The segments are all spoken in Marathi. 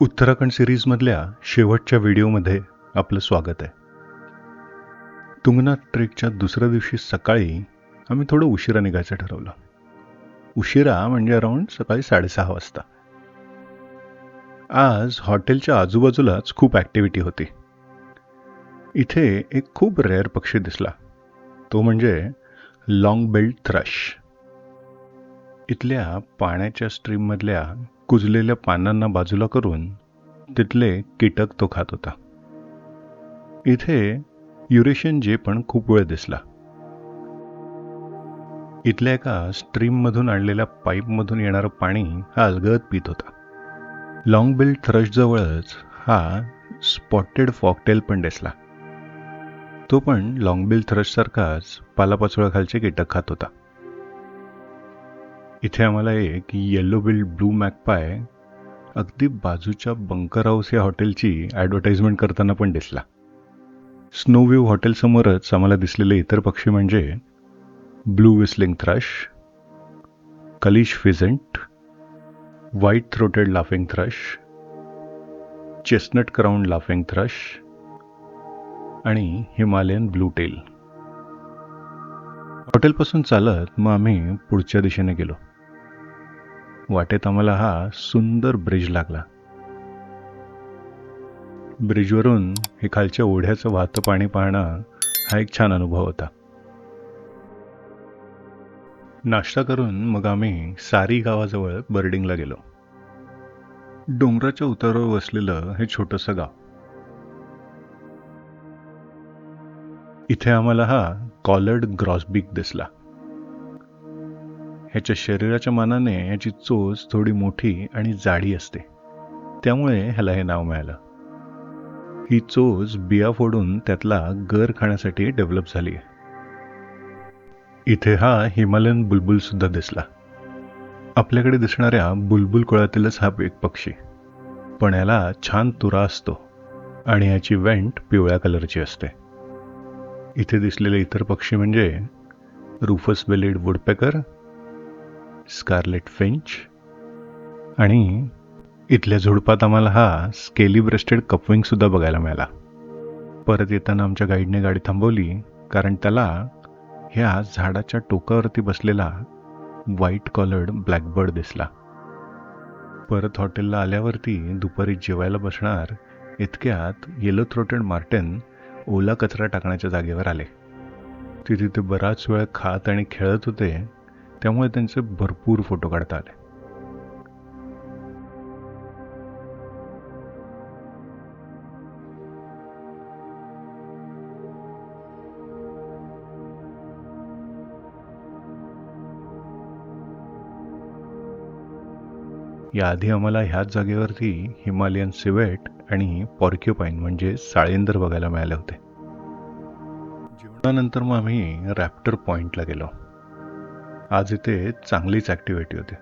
उत्तराखंड सिरीजमधल्या शेवटच्या व्हिडिओमध्ये आपलं स्वागत आहे. तुंगनाथ ट्रेकच्या दुसऱ्या दिवशी सकाळी आम्ही थोडं उशिरा निघायचं ठरवलं. उशिरा म्हणजे अराऊंड सकाळी साडेसहा वाजता. आज हॉटेलच्या आजूबाजूलाच खूप ॲक्टिव्हिटी होती. इथे एक खूप रेअर पक्षी दिसला. तो म्हणजे लॉंग बेल्ट थ्रश इथल्या पाण्याच्या स्ट्रीममधल्या कुजलेल्या पानांना बाजूला करून तिथले कीटक तो खात होता. इथे युरेशियन जे पण खूप वेळ दिसला. इथल्या एका स्ट्रीममधून आणलेल्या पाईपमधून येणारं पाणी हा अलगद पित होता. लॉंग बिल थ्रश जवळच हा स्पॉटेड फॉकटेल पण दिसला. तो पण लॉंगबिल थ्रशसारखाच पालापाचोळ्याखालचे कीटक खात होता. इथे आम्हाला एक येलो बिल्ड ब्लू मॅकपाय अगदी बाजूच्या बंकर हाऊस या हॉटेलची ॲडव्हर्टाईजमेंट करताना पण दिसला. स्नोव्ह्यू हॉटेलसमोरच आम्हाला दिसलेले इतर पक्षी म्हणजे blue whistling thrush kalij pheasant white throated laughing thrush chestnut crown laughing thrush आणि हिमालयन ब्लू टेल हॉटेलपासून चालत मग आम्ही पुढच्या दिशेने गेलो. वाटेत आम्हाला हा सुंदर ब्रिज लागला. ब्रिजवरून हे खालच्या ओढ्याचं वाहतं पाणी पाहणं हा एक छान अनुभव होता. नाश्ता करून मग आम्ही सारी गावाजवळ बर्डिंगला गेलो. डोंगराच्या उतारावर वसलेलं हे छोटंसं गाव. इथे आम्हाला हा कॉलर्ड ग्रॉसबिक दिसला. ह्याच्या शरीराच्या मानाने याची चोच थोडी मोठी आणि जाडी असते. त्यामुळे ह्याला हे नाव मिळालं. ही चोच बिया फोडून त्यातला गर खाण्यासाठी डेव्हलप झाली आहे. इथे हा हिमालयन बुलबुल सुद्धा दिसला. आपल्याकडे दिसणाऱ्या बुलबुल कुळातीलच हा एक पक्षी. पण याला छान तुरा असतो आणि याची वेंट पिवळ्या कलरची असते. इथे दिसलेले इतर पक्षी म्हणजे rufous bellied woodpecker scarlet finch आणि इथल्या झुडपात आम्हाला हा स्केली ब्रेस्टेड कपविंग सुद्धा बघायला मिळाला. परत येताना आमच्या गाईडने गाडी थांबवली कारण त्याला ह्या झाडाच्या टोकावरती बसलेला व्हाईट कॉलर्ड ब्लॅकबर्ड दिसला. परत हॉटेलला आल्यावरती दुपारी जेवायला बसणार इतक्यात येलो थ्रोटेड मार्टेन ओला कचरा टाकण्याच्या जागेवर आले. ते तिथे बराच वेळ खात आणि खेळत होते त्यामुळे त्यांचे भरपूर फोटो काढता आले. याआधी आम्हाला ह्याच जागेवरती हिमालयन सिवेट आणि पॉर्क्युपाईन म्हणजे साळेंदर बघायला मिळाले होते. जेवणानंतर मग आम्ही रॅप्टर पॉईंटला गेलो. आज इथे चांगलीच ॲक्टिव्हिटी होती.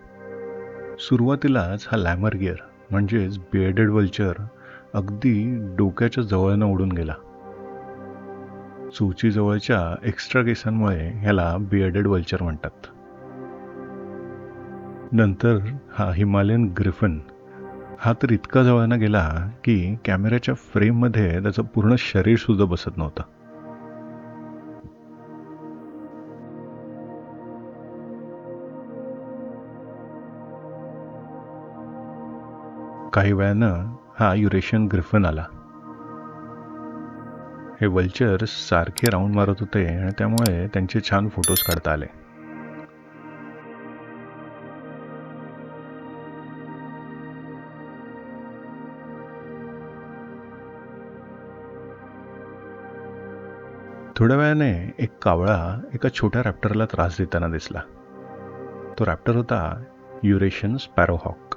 सुरुवातीलाच हा लॅमर गिअर म्हणजेच बिएडेड वल्चर अगदी डोक्याच्या जवळनं उडून गेला. चोचीजवळच्या एक्स्ट्रा केसांमुळे ह्याला बिएडेड वल्चर म्हणतात. नंतर हा हिमालयन ग्रिफन हा तर इतका जवळनं गेला की कॅमेऱ्याच्या फ्रेममध्ये त्याचं पूर्ण शरीर सुद्धा बसत नव्हतं. काही वेळानं हा युरेशियन ग्रिफन आला. हे वल्चर्स सारखे राऊंड मारत होते आणि त्यामुळे त्यांचे छान फोटोज काढता आले. थोड्या वेळाने एक कावळा एका छोट्या रॅप्टरला त्रास देताना दिसला. तो रॅप्टर होता युरेशियन स्पॅरोहॉक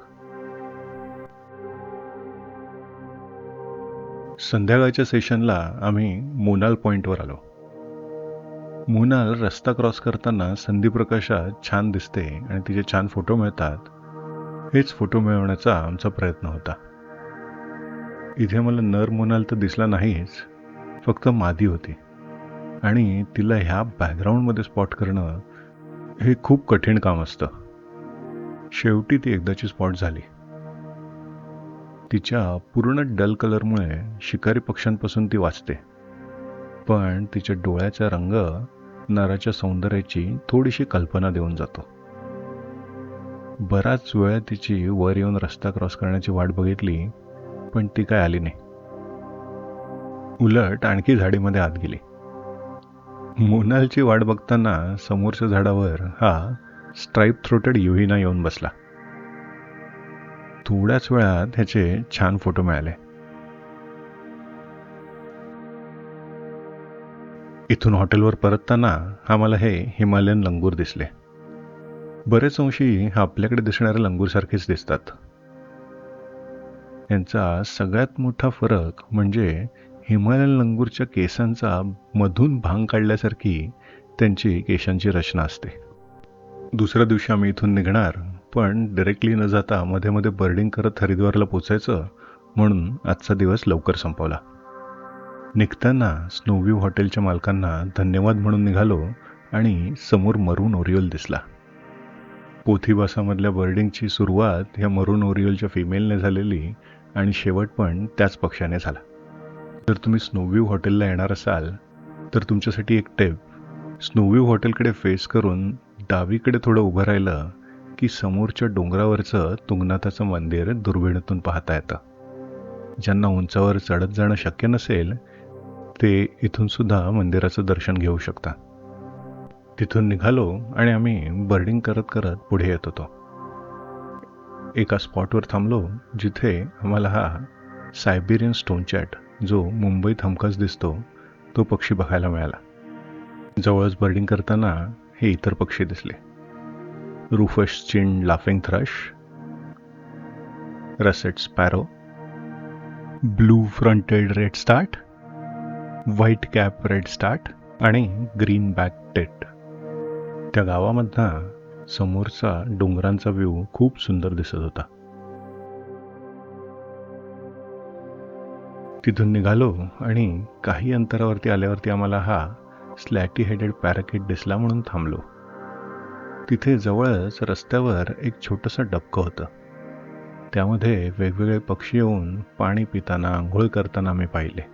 संध्याकाळच्या सेशनला आम्ही मोनाल पॉईंटवर आलो. मोनाल रस्ता क्रॉस करताना संधीप्रकाशात छान दिसते आणि तिचे छान फोटो मिळतात. हेच फोटो मिळवण्याचा आमचा प्रयत्न होता. इथे मला नर मोनाल तर दिसला नाहीच फक्त मादी होती. आणि तिला ह्या बॅकग्राऊंडमध्ये स्पॉट करणं हे खूप कठीण काम असतं. शेवटी ती एकदाची स्पॉट झाली. तिच्या पूर्ण डल कलरमुळे शिकारी पक्ष्यांपासून ती वाचते. पण तिच्या डोळ्याचा रंग नराच्या सौंदर्याची थोडीशी कल्पना देऊन जातो. बराच वेळ तिची वर येऊन रस्ता क्रॉस करण्याची वाट बघितली पण ती काय आली नाही. उलट आणखी झाडीमध्ये आत गेली. मोनालची वाट बघताना समोरच्या झाडावर हा स्ट्राईप थ्रोटेड युहिना येऊन बसला. थोड्याच वेळात ह्याचे छान फोटो मिळाले. इथून हॉटेलवर परतताना आम्हाला हे हिमालयन लंगूर दिसले. बरेच अंशी आपल्याकडे दिसणाऱ्या लंगूरसारखेच दिसतात. यांचा सगळ्यात मोठा फरक म्हणजे हिमालयन लंगूरच्या केसांचा मधून भांग काढल्यासारखी त्यांची केसांची रचना असते. दुसऱ्या दिवशी आम्ही इथून निघणार पण डिरेक्टली न जाता मध्ये मध्ये बर्डिंग करत हरिद्वारला पोचायचं म्हणून आजचा दिवस लवकर संपवला. निघताना स्नोव्ह्यू हॉटेलच्या मालकांना धन्यवाद म्हणून निघालो आणि समोर मरून ओरिओल दिसला. पोथीवासामधल्या बर्डिंगची सुरुवात ह्या मरून ओरिओलच्या फिमेलने झालेली आणि शेवट पण त्याच पक्षाने झाला. जर तुम्ही स्नोव्ह्यू हॉटेलला येणार असाल तर तुमच्यासाठी एक टेप स्नोव्ह्यू हॉटेलकडे फेस करून डावीकडे थोडं उभं राहिलं की समोरच्या डोंगरावरचं तुंगनाथाचं मंदिर दुर्बिणीतून पाहता येतं. ज्यांना उंचावर चढत जाणं शक्य नसेल ते इथून सुद्धा मंदिराचं दर्शन घेऊ शकता तिथून निघालो आणि आम्ही बर्डिंग करत करत पुढे येत होतो. एका स्पॉटवर थांबलो जिथे आम्हाला हा सायबेरियन स्टोनचॅट जो मुंबईत हमखास दिसतो तो पक्षी बघायला मिळाला. जवळच बर्डिंग करताना हे इतर पक्षी दिसले. Rufous chinned laughing thrush russet sparrow blue fronted redstart white capped redstart आणि ग्रीन बॅक टेट त्या गावामधनं समोरचा डोंगरांचा व्ह्यू खूप सुंदर दिसत होता. तिथून निघालो आणि काही अंतरावरती आल्यावरती आम्हाला हा स्लॅटी हेडेड पॅराकिट दिसला म्हणून थांबलो. तिथे जवळच रस्त्यावर एक छोटंसं डबकं होतं. त्यामध्ये वेगवेगळे पक्षी येऊन पाणी पिताना आंघोळ करताना मी पाहिले.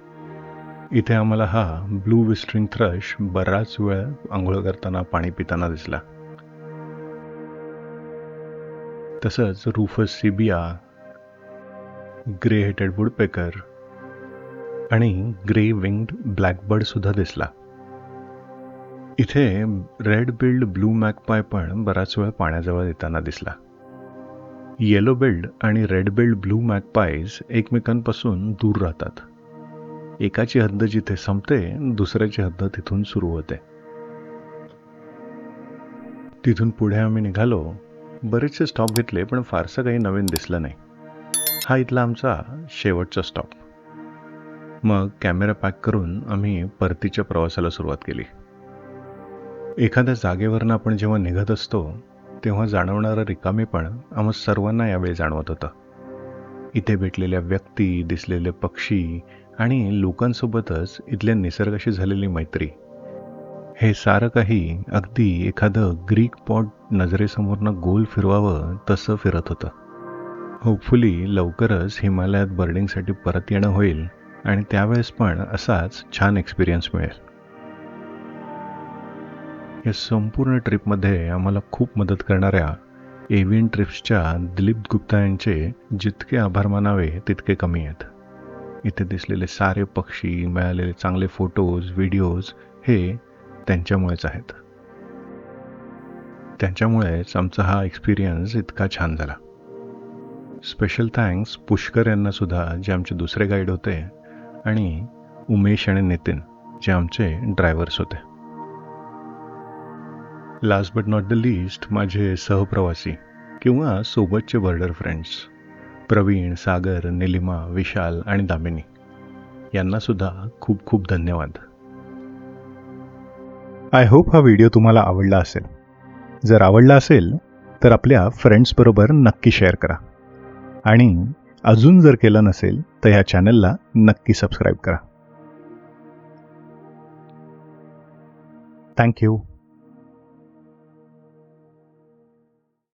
इथे आम्हाला हा ब्लू विस्ट्रिंग थ्रश बराच वेळ आंघोळ करताना पाणी पिताना दिसला. तसंच rufous sibia grey headed woodpecker आणि ग्रे विंग्ड ब्लॅकबर्ड सुद्धा दिसला. इथे रेड बिल्ड ब्लू मॅकपाय पण बराच वेळ पाण्याजवळ येताना दिसला. येलो बिल्ड आणि रेड बिल्ड ब्लू मॅकपायज एकमेकांपासून दूर राहतात. एकाची हद्द जिथे संपते दुसऱ्याची हद्द तिथून सुरू होते. तिथून पुढे आम्ही निघालो. बरेचसे स्टॉप घेतले पण फारसं काही नवीन दिसलं नाही. हा इथला आमचा शेवटचा स्टॉप मग कॅमेरा पॅक करून आम्ही परतीच्या प्रवासाला सुरुवात केली. एखाद्या जागेवरनं आपण जेव्हा निघत असतो तेव्हा जाणवणारं रिकामेपण आम्हा सर्वांना यावेळी जाणवत होतं. इथे भेटलेल्या व्यक्ती दिसलेले पक्षी आणि लोकांसोबतच इथल्या निसर्गाशी झालेली मैत्री. हे सारं काही अगदी एखादं ग्रीक पॉट नजरेसमोरनं गोल फिरवावं तसं फिरत होतं. होपफुली लवकरच हिमालयात बर्डिंगसाठी परत येणं होईल आणि त्यावेळेस पण असाच छान एक्सपिरियन्स मिळेल. या संपूर्ण ट्रिपमध्ये आम्हाला खूप मदत करणाऱ्या एव्हियन ट्रिप्सच्या दिलीप गुप्ता यांचे जितके आभार मानावे तितके कमी आहेत. इथे दिसलेले सारे पक्षी मिळालेले चांगले फोटोज व्हिडिओज हे त्यांच्यामुळेच आहेत. त्यांच्यामुळेच आमचा हा एक्सपिरियन्स इतका छान झाला. स्पेशल थँक्स पुष्कर यांना सुद्धा जे आमचे दुसरे गाईड होते आणि उमेश आणि नितीन जे आमचे ड्रायव्हर्स होते. Last but not the list माझे सहप्रवासी किंवा सोबतचे बर्डर फ्रेंड्स प्रवीण सागर निलिमा विशाल आणि दामिनी यांनासुद्धा खूप खूप धन्यवाद. आय होप हा व्हिडिओ तुम्हाला आवडला असेल. जर आवडला असेल तर आपल्या फ्रेंड्सबरोबर नक्की शेअर करा. आणि अजून जर केलं नसेल तर ह्या चॅनलला नक्की सबस्क्राईब करा. थँक्यू